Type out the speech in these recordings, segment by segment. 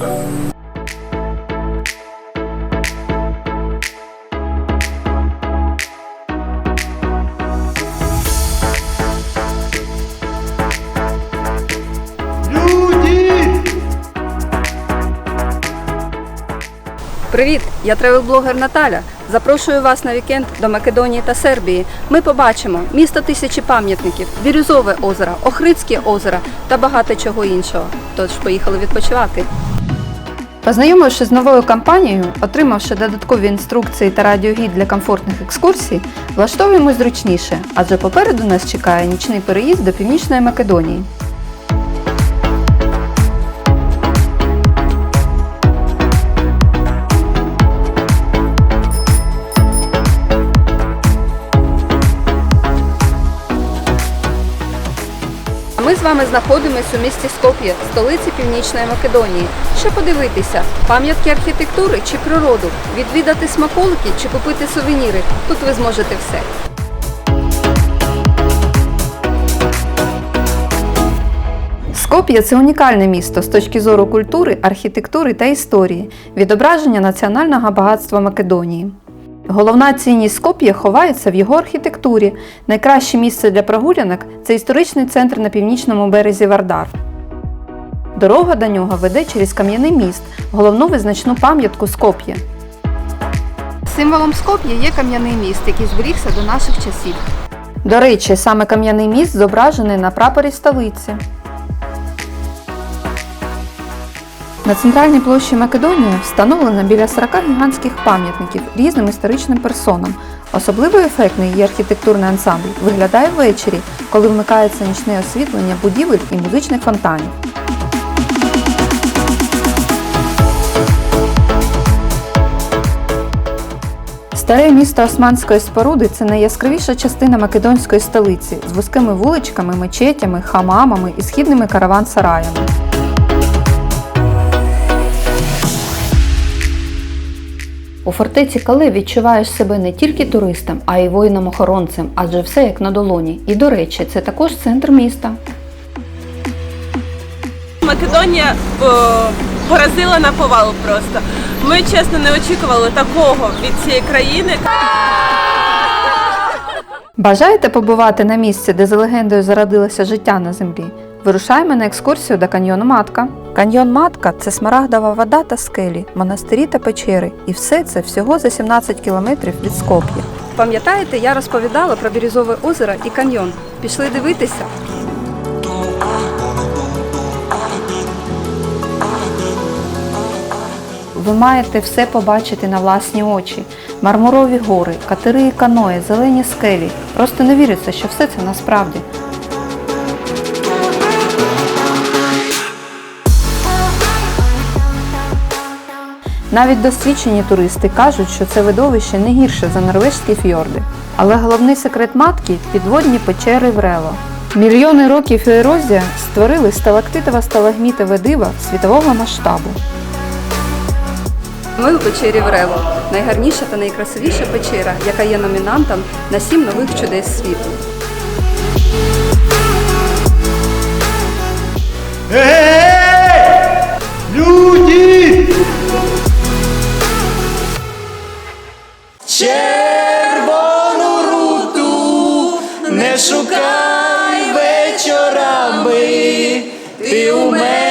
Привіт! Я тревел-блогер Наталя. Запрошую вас на вікенд до Македонії та Сербії. Ми побачимо місто тисячі пам'ятників, Бірюзове озеро, Охридське озеро та багато чого іншого. Тож поїхали відпочивати. Познайомившись з новою компанією, отримавши додаткові інструкції та радіогід для комфортних екскурсій, влаштовуємо зручніше, адже попереду нас чекає нічний переїзд до Північної Македонії. З вами знаходимося у місті Скоп'є, столиці Північної Македонії. Що подивитися? Пам'ятки архітектури чи природу, відвідати смаколики чи купити сувеніри. Тут ви зможете все. Скоп'є це унікальне місто з точки зору культури, архітектури та історії, відображення національного багатства Македонії. Головна цінність Скоп'є ховається в його архітектурі. Найкраще місце для прогулянок це історичний центр на північному березі Вардар. Дорога до нього веде через кам'яний міст, головну визначну пам'ятку Скоп'є. Символом Скоп'є є кам'яний міст, який зберігся до наших часів. До речі, саме кам'яний міст зображений на прапорі столиці. На центральній площі Македонії встановлено біля 40 гігантських пам'ятників різним історичним персонам. Особливо ефектний її архітектурний ансамбль виглядає ввечері, коли вмикається нічне освітлення будівель і музичних фонтанів. Старе місто Османської споруди це найяскравіша частина македонської столиці з вузькими вуличками, мечетями, хамамами і східними караван-сараями. У фортеці Кале відчуваєш себе не тільки туристом, а й воїном-охоронцем, адже все як на долоні. І до речі, це також центр міста. Македонія о, поразила на повал просто. Ми чесно не очікували такого від цієї країни. Бажаєте побувати на місці, де за легендою зародилося життя на землі? Вирушаємо на екскурсію до каньйону Матка. Каньйон Матка це смарагдова вода та скелі, монастирі та печери. І все це всього за 17 кілометрів від Скоп'я. Пам'ятаєте, я розповідала про Бірюзове озеро і каньйон. Пішли дивитися. Ви маєте все побачити на власні очі: мармурові гори, катери і каної, зелені скелі. Просто не віриться, що все це насправді. Навіть досвідчені туристи кажуть, що це видовище не гірше за норвежські фьорди. Але головний секрет матки підводні печери Врело. Мільйони років ерозія створили сталактитово сталагмітове диво світового масштабу. Ми у печері Врело. Найгарніша та найкрасивіша печера, яка є номінантом на сім нових чудес світу. Ей! Люди! Червону руту не шукай вечорами. Ти у мене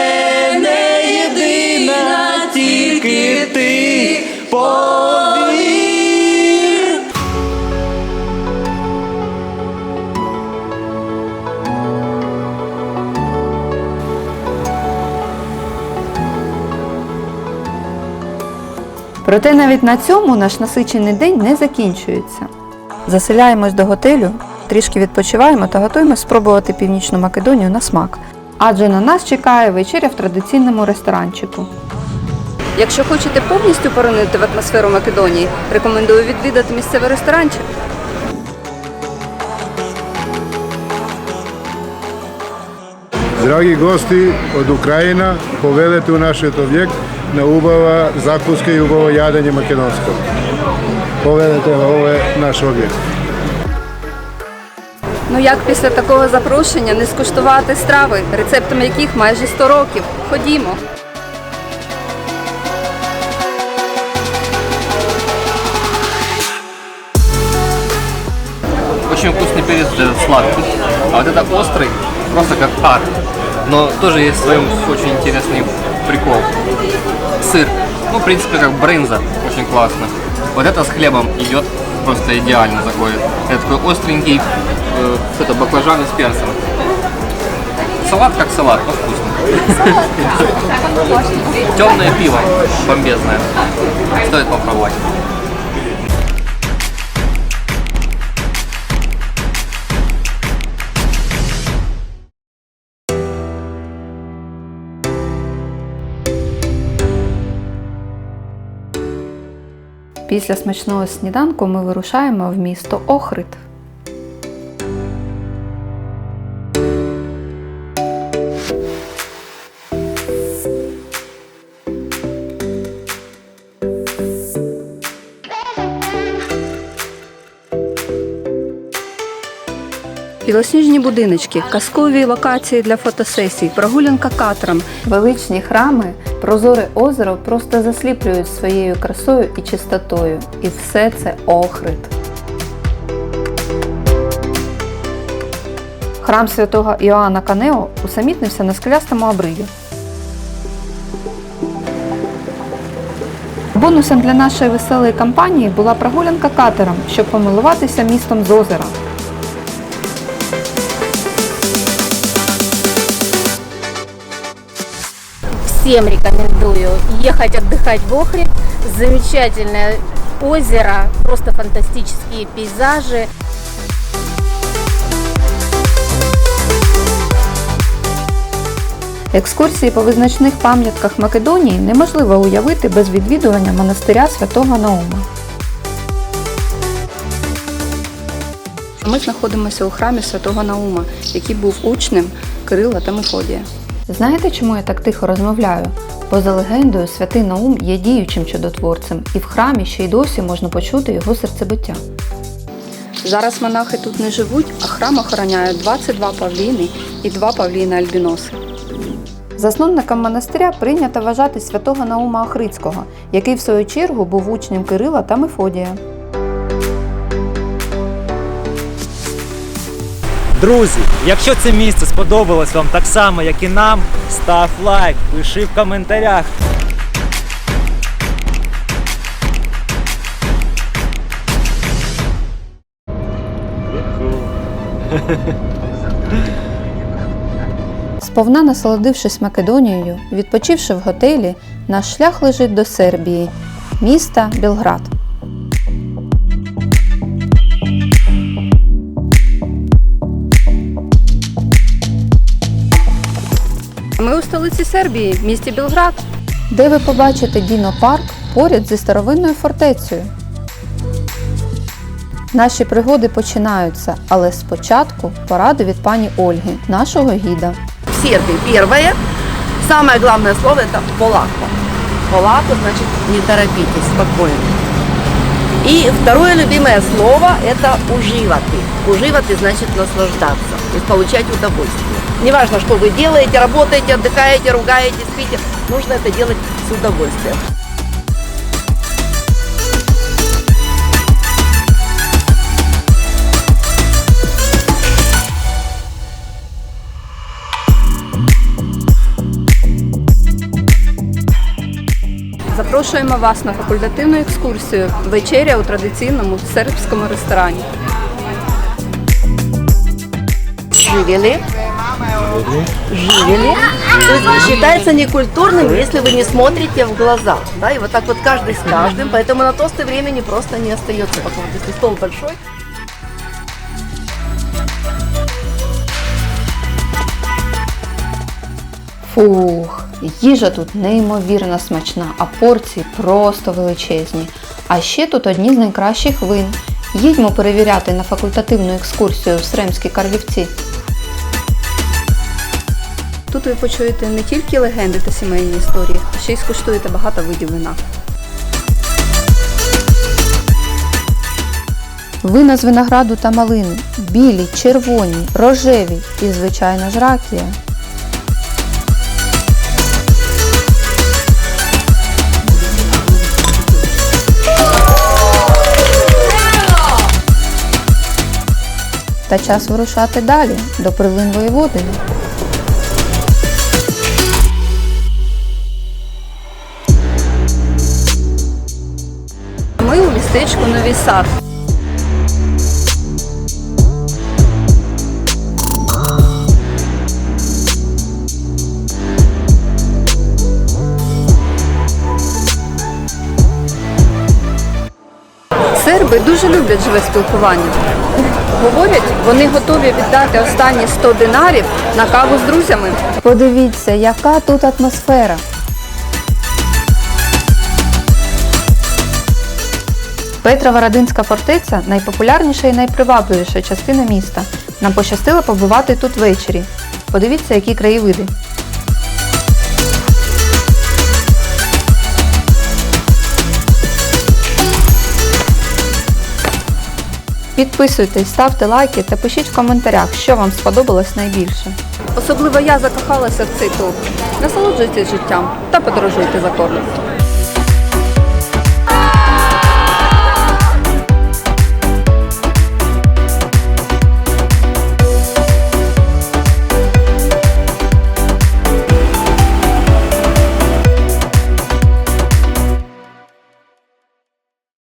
Проте навіть на цьому наш насичений день не закінчується. Заселяємось до готелю, трішки відпочиваємо та готуємось спробувати північну Македонію на смак. Адже на нас чекає вечеря в традиційному ресторанчику. Якщо хочете повністю поронити в атмосферу Македонії, рекомендую відвідати місцевий ресторанчик. Dragi gosti od Ukrajina, povedete u naš objekt na ubava zakuske i ubava jadanje makedonsko. Povedete, ovo je наш objekt. Ну як після такого запрошення не скуштувати страви, рецептами яких майже 100 років. Ходімо. Очень вкусний перец э, сладкий, а от це острий. Просто как ад. Но тоже есть в своем очень интересный прикол. Сыр. Ну, в принципе, как брынза. Очень классно. Вот это с хлебом идет просто идеально заходит. Это такой остренький, э, это баклажаны с перцем. Салат как салат, но вкусный. Темное пиво, бомбезное. Стоит попробовать. Після смачного сніданку ми вирушаємо в місто Охрид. Білосніжні будиночки, казкові локації для фотосесій, прогулянка катером, величні храми, прозоре озеро просто засліплюють своєю красою і чистотою. І все це Охрид. Храм святого Іоанна Канео усамітнився на скелястому обриві. Бонусом для нашої веселої кампанії була прогулянка катером, щоб помилуватися містом з озера. Всем рекомендую ехать отдыхать в Охрид. Замечательное озеро, просто фантастические пейзажи. Екскурсії по визначних пам'ятках Македонії неможливо уявити без відвідування монастиря святого Наума. Ми знаходимося у храмі святого Наума, який був учнем Кирила та Мефодія. Знаєте, чому я так тихо розмовляю? Бо за легендою святий Наум є діючим чудотворцем, і в храмі ще й досі можна почути його серцебиття. Зараз монахи тут не живуть, а храм охороняють 22 павліни і 2 павліни альбіноси. Засновником монастиря прийнято вважати святого Наума Охридського, який в свою чергу був учнем Кирила та Мефодія. Друзі, якщо це місце сподобалось вам так само, як і нам, став лайк, пиши в коментарях. Сповна насолодившись Македонією, відпочивши в готелі, наш шлях лежить до Сербії, міста Білград. Ми у столиці Сербії, місті Білград, де ви побачите Діно-парк поряд зі старовинною фортецею. Наші пригоди починаються, але спочатку поради від пані Ольги, нашого гіда. в Сербии. Первое, самое главное слово это полако. Полако значит не торопитесь, спокойно. И второе любимое слово это уживаты. Уживаты значит наслаждаться, то есть получать удовольствие. Неважно, что вы делаете, работаете, отдыхаете, ругаете, спите, нужно это делать с удовольствием. Запрошуємо вас на факультативну екскурсію вечеря у традиційному сербському ресторані. Живели. Живели. То есть считается некультурным, если вы не смотрите в глаза. Да, и вот так вот каждый с каждым. Поэтому на тосты времени просто не остается. Пока вот если стол большой, Фух, їжа тут неймовірно смачна, а порції просто величезні. А ще тут одні з найкращих вин. Їдьмо перевіряти на факультативну екскурсію в Сремські Карлівці. Тут ви почуєте не тільки легенди та сімейні історії, а ще й скуштуєте багато видів вина. Вина з винограду та малини білі, червоні, рожеві і, звичайно ж, ракія. Та час вирушати далі до перлин воєводи. Ми містечку Новий Сад. Серби дуже люблять живе спілкування. Говорять, вони готові віддати останні 100 динарів на каву з друзями. Подивіться, яка тут атмосфера. Петрова Радинська фортеця найпопулярніша і найпривабливіша частина міста. Нам пощастило побувати тут ввечері. Подивіться, які краєвиди. Підписуйтесь, ставте лайки та пишіть в коментарях, що вам сподобалось найбільше. Особливо я закохалася в цей тур. Насолоджуйтесь життям та подорожуйте за кордон.